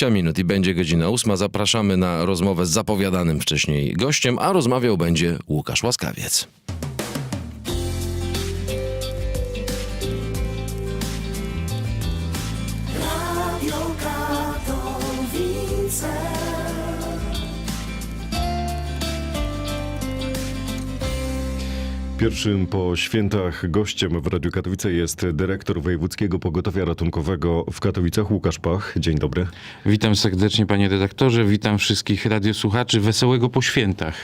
20 minut i będzie godzina 8. Zapraszamy na rozmowę z zapowiadanym wcześniej gościem, a rozmawiał będzie Łukasz Łaskawiec. Pierwszym po świętach gościem w Radiu Katowice jest dyrektor Wojewódzkiego Pogotowia Ratunkowego w Katowicach Łukasz Pach. Dzień dobry. Witam serdecznie panie redaktorze, witam wszystkich radiosłuchaczy. Wesołego po świętach.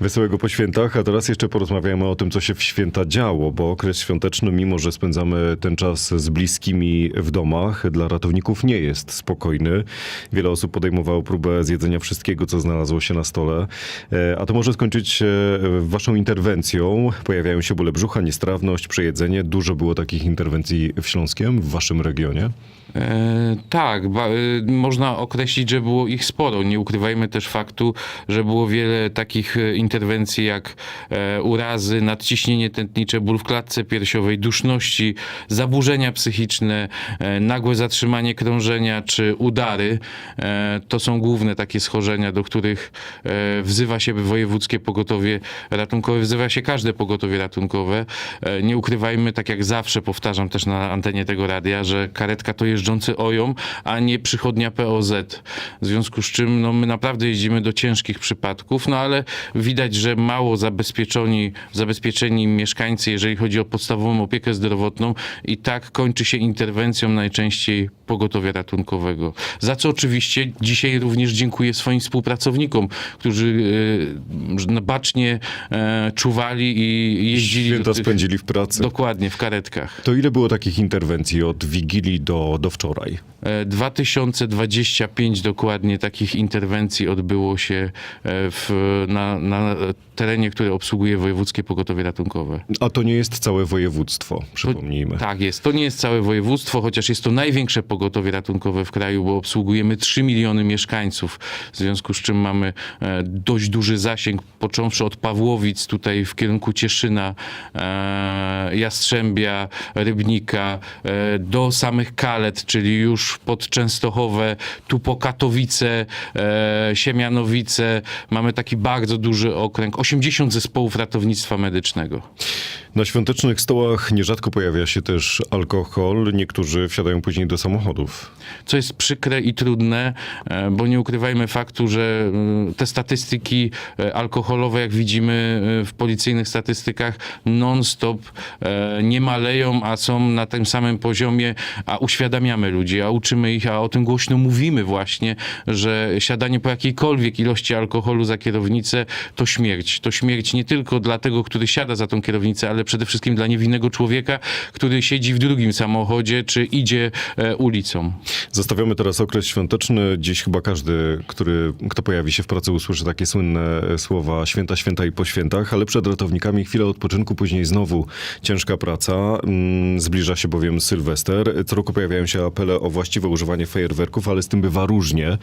Wesołego po świętach, a teraz jeszcze porozmawiamy o tym, co się w święta działo, bo okres świąteczny, mimo że spędzamy ten czas z bliskimi w domach, dla ratowników nie jest spokojny. Wiele osób podejmowało próbę zjedzenia wszystkiego, co znalazło się na stole, E, a to może skończyć się waszą interwencją. Pojawiają się bóle brzucha, niestrawność, przejedzenie. Dużo było takich interwencji w Śląskiem, w waszym regionie. E, tak, ba, e, można określić, że było ich sporo. Nie ukrywajmy też faktu, że było wiele takich e, interwencji jak e, urazy, nadciśnienie tętnicze, ból w klatce piersiowej, duszności, zaburzenia psychiczne, e, nagłe zatrzymanie krążenia czy udary. To są główne takie schorzenia, do których wzywa się wojewódzkie pogotowie ratunkowe, wzywa się każde pogotowie ratunkowe. E, nie ukrywajmy, tak jak zawsze powtarzam też na antenie tego radia, że karetka to jeżdżący OJOM, a nie przychodnia POZ. W związku z czym no, my naprawdę jeździmy do ciężkich przypadków, no ale widać, że mało zabezpieczeni, zabezpieczeni mieszkańcy, jeżeli chodzi o podstawową opiekę zdrowotną i tak kończy się interwencją najczęściej pogotowia ratunkowego. Za co oczywiście dzisiaj również dziękuję swoim współpracownikom, którzy e, bacznie e, czuwali i jeździli Święta tych, spędzili w pracy. dokładnie w karetkach. To ile było takich interwencji od Wigilii do, do wczoraj? E, 2025 dokładnie takich interwencji odbyło się e, w, na, na terenie, który obsługuje Wojewódzkie Pogotowie Ratunkowe. A to nie jest całe województwo, przypomnijmy. Tak jest. To nie jest całe województwo, chociaż jest to największe pogotowie ratunkowe w kraju, bo obsługujemy 3 miliony mieszkańców, w związku z czym mamy e, dość duży zasięg, począwszy od Pawłowic, tutaj w kierunku Cieszyna, e, Jastrzębia, Rybnika, do samych Kalet, czyli już pod Częstochowę, tu po Katowice, e, Siemianowice. Mamy taki bardzo duży okręg, 80 zespołów ratownictwa medycznego. Na świątecznych stołach nierzadko pojawia się też alkohol. Niektórzy wsiadają później do samochodów. co jest przykre i trudne, e, bo nie ukrywajmy faktu, że e, te statystyki e, alkoholowe, jak widzimy w policyjnych statystykach, non-stop nie maleją, a są na tym samym poziomie, a uświadamiamy ludzi, a uczymy ich, a o tym głośno mówimy właśnie, że siadanie po jakiejkolwiek ilości alkoholu za kierownicę to śmierć. To śmierć nie tylko dla tego, który siada za tą kierownicę, ale przede wszystkim dla niewinnego człowieka, który siedzi w drugim samochodzie, czy idzie e, ulicą. Zostawiamy teraz okres świąteczny. Dziś chyba każdy, który, kto pojawi się w pracy, usłyszy takie słynne słowa święta, święta i po świętach, ale przed ratownikami chwila odpoczynku, później znowu ciężka praca. Mm, Zbliża się bowiem Sylwester. Co roku pojawiają się apele o właściwe używanie fajerwerków, ale z tym bywa różnie.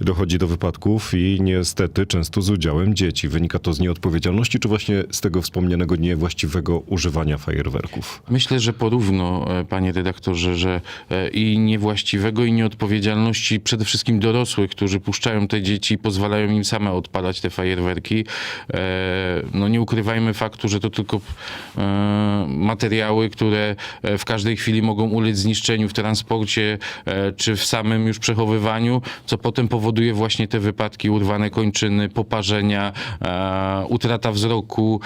Dochodzi do wypadków i niestety często z udziałem dzieci. Wynika to z nieodpowiedzialności, czy właśnie z tego wspomnianego niewłaściwego używania fajerwerków? Myślę, że porówno, e, panie redaktorze, że e, i niewłaściwego, i nieodpowiedzialności przede wszystkim dorosłych, którzy puszczają te dzieci i pozwalają im same odpalać te fajerwerki. E, No nie ukrywajmy faktu, że to tylko materiały, które w każdej chwili mogą ulec zniszczeniu w transporcie, czy w samym już przechowywaniu, co potem powoduje właśnie te wypadki, urwane kończyny, poparzenia, utrata wzroku.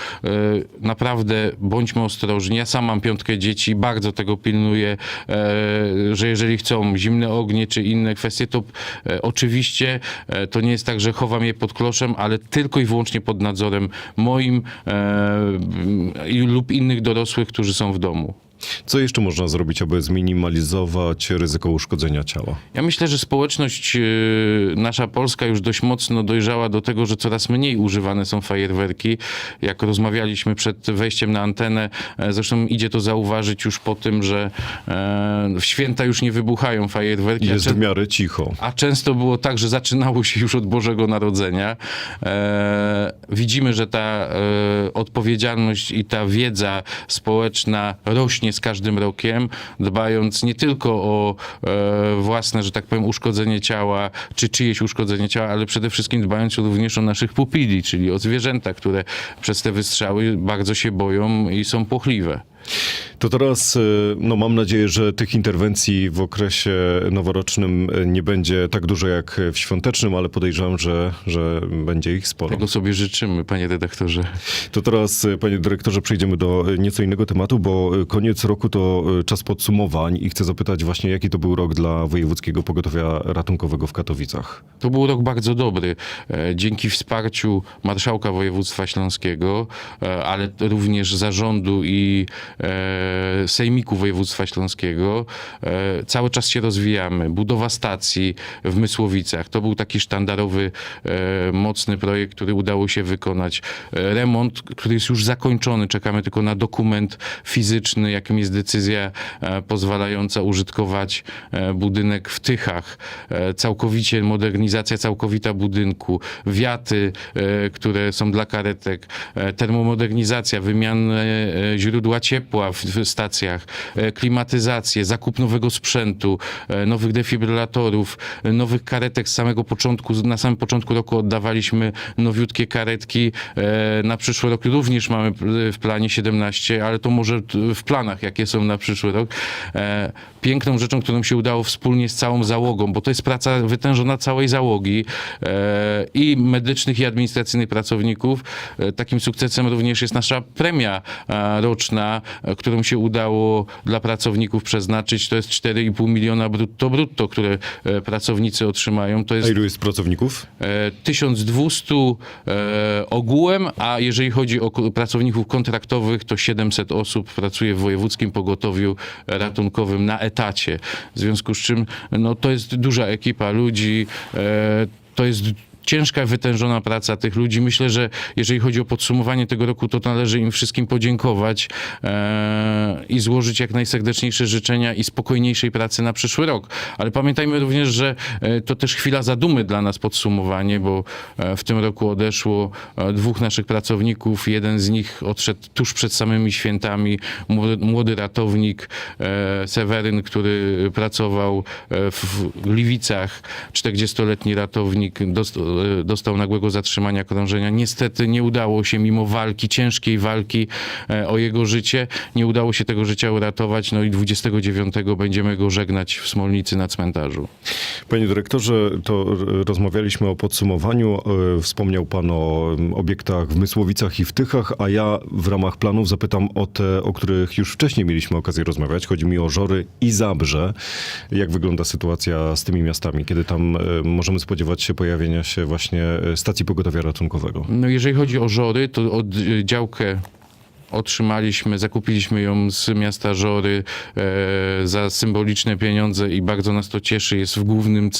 Naprawdę bądźmy ostrożni. Ja sam mam piątkę dzieci, bardzo tego pilnuję, e, że jeżeli chcą zimne ognie czy inne kwestie, to e, oczywiście e, to nie jest tak, że chowam je pod kloszem, ale tylko i wyłącznie pod nadzorem moim lub innych dorosłych, którzy są w domu. Co jeszcze można zrobić, aby zminimalizować ryzyko uszkodzenia ciała? Ja myślę, że społeczność yy, nasza polska już dość mocno dojrzała do tego, że coraz mniej używane są fajerwerki. Jak rozmawialiśmy przed wejściem na antenę, e, zresztą idzie to zauważyć już po tym, że e, w święta już nie wybuchają fajerwerki. Jest w miarę cicho. a często było tak, że zaczynało się już od Bożego Narodzenia. E, widzimy, że ta e, odpowiedzialność i ta wiedza społeczna rośnie z każdym rokiem, dbając nie tylko o e, własne, że tak powiem, uszkodzenie ciała, czy czyjeś uszkodzenie ciała, ale przede wszystkim dbając również o naszych pupili, czyli o zwierzęta, które przez te wystrzały bardzo się boją i są płochliwe. To teraz, e, no mam nadzieję, że tych interwencji w okresie noworocznym e, nie będzie tak dużo jak w świątecznym, ale podejrzewam, że, że będzie ich sporo. Tego sobie życzymy, panie redaktorze. To teraz, e, panie dyrektorze, przejdziemy do nieco innego tematu, bo koniec roku to czas podsumowań i chcę zapytać właśnie, jaki to był rok dla Wojewódzkiego Pogotowia Ratunkowego w Katowicach. To był rok bardzo dobry. E, Dzięki wsparciu marszałka województwa śląskiego, e, ale również zarządu i sejmiku województwa śląskiego, e, cały czas się rozwijamy. Budowa stacji w Mysłowicach to był taki sztandarowy, e, mocny projekt, który udało się wykonać. E, Remont, który jest już zakończony, czekamy tylko na dokument fizyczny, jakim jest decyzja e, pozwalająca użytkować e, budynek w Tychach. E, Całkowicie modernizacja całkowita budynku, wiaty, e, które są dla karetek, e, termomodernizacja, wymianę e, źródła ciepła w, w stacjach, e, klimatyzację, zakup nowego sprzętu, e, nowych defibrylatorów, e, nowych karetek z samego początku, na samym początku roku oddawaliśmy nowiutkie karetki. Na przyszły rok również mamy w planie 17, ale to może w planach, jakie są na przyszły rok. Piękną rzeczą, którą się udało wspólnie z całą załogą, bo to jest praca wytężona całej załogi i medycznych, i administracyjnych pracowników. Takim sukcesem również jest nasza premia roczna, którą się udało dla pracowników przeznaczyć. To jest 4,5 miliona brutto brutto, które e, pracownicy otrzymają. To A jest ilu jest pracowników? e, 1200 e, ogółem, a jeżeli chodzi o pracowników kontraktowych, to 700 osób pracuje w wojewódzkim pogotowiu ratunkowym na etacie. W związku z czym no, to jest duża ekipa ludzi, e, to jest ciężka, wytężona praca tych ludzi. Myślę, że jeżeli chodzi o podsumowanie tego roku, to należy im wszystkim podziękować e, i złożyć jak najserdeczniejsze życzenia i spokojniejszej pracy na przyszły rok. Ale pamiętajmy również, że e, to też chwila zadumy dla nas podsumowanie, bo e, w tym roku odeszło e, dwóch naszych pracowników. Jeden z nich odszedł tuż przed samymi świętami. Młody, ratownik Seweryn, który pracował w Gliwicach, 40-letni ratownik, dostał nagłego zatrzymania krążenia. Niestety nie udało się, mimo walki, ciężkiej walki e, o jego życie, nie udało się tego życia uratować. No i 29 będziemy go żegnać w Smolnicy na cmentarzu. Panie dyrektorze, to rozmawialiśmy o podsumowaniu. E, Wspomniał pan o obiektach w Mysłowicach i w Tychach, a ja w ramach planów zapytam o te, o których już wcześniej mieliśmy okazję rozmawiać. Chodzi mi o Żory i Zabrze. Jak wygląda sytuacja z tymi miastami, kiedy tam e, możemy spodziewać się pojawienia się właśnie e, stacji pogotowia ratunkowego? No jeżeli chodzi o Żory, to od y, działkę otrzymaliśmy, zakupiliśmy ją z miasta Żory e, za symboliczne pieniądze i bardzo nas to cieszy. Jest w głównym,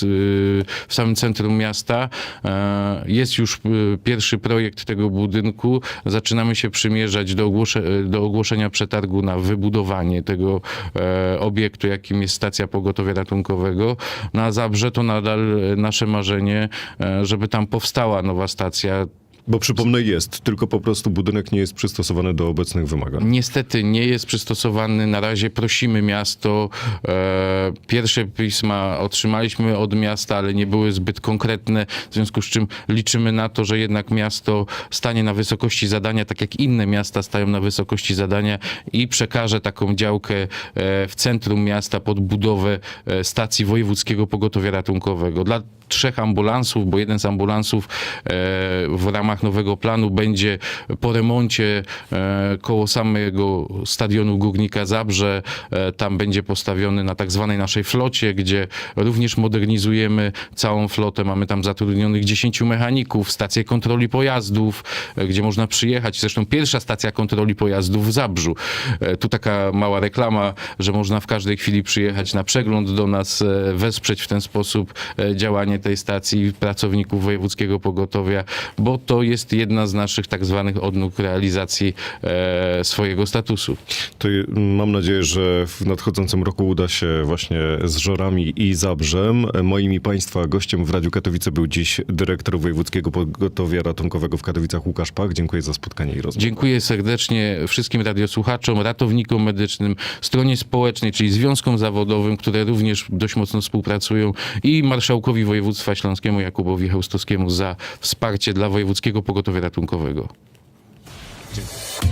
w samym centrum miasta. E, jest już y, pierwszy projekt tego budynku. Zaczynamy się przymierzać do, ogłosze, do ogłoszenia przetargu na wybudowanie tego e, obiektu, jakim jest stacja pogotowia ratunkowego. Na Zabrze to nadal e, nasze marzenie, e, żeby tam powstała nowa stacja. Bo przypomnę, jest, tylko po prostu budynek nie jest przystosowany do obecnych wymagań. Niestety nie jest przystosowany. Na razie prosimy miasto. E, pierwsze pisma otrzymaliśmy od miasta, ale nie były zbyt konkretne, w związku z czym liczymy na to, że jednak miasto stanie na wysokości zadania, tak jak inne miasta stają na wysokości zadania i przekaże taką działkę e, w centrum miasta pod budowę e, stacji wojewódzkiego pogotowia ratunkowego. Dla trzech ambulansów, bo jeden z ambulansów e, w ramach nowego planu będzie po remoncie e, koło samego stadionu Górnika Zabrze. E, Tam będzie postawiony na tak zwanej naszej flocie, gdzie również modernizujemy całą flotę. Mamy tam zatrudnionych 10 mechaników, stację kontroli pojazdów, e, gdzie można przyjechać. Zresztą pierwsza stacja kontroli pojazdów w Zabrzu. Tu taka mała reklama, że można w każdej chwili przyjechać na przegląd do nas, wesprzeć w ten sposób działanie tej stacji pracowników wojewódzkiego pogotowia, bo to jest jedna z naszych tak zwanych odnóg realizacji e, swojego statusu. To mam nadzieję, że w nadchodzącym roku uda się właśnie z Żorami i Zabrzem. Moim i Państwa gościem w Radiu Katowice był dziś dyrektor Wojewódzkiego Pogotowia Ratunkowego w Katowicach Łukasz Pach. Dziękuję za spotkanie i rozmowę. Dziękuję serdecznie wszystkim radiosłuchaczom, ratownikom medycznym, stronie społecznej, czyli związkom zawodowym, które również dość mocno współpracują i marszałkowi województwa śląskiemu Jakubowi Chełstowskiemu za wsparcie dla Wojewódzkiego Pogotowia Ratunkowego. Dziękuję.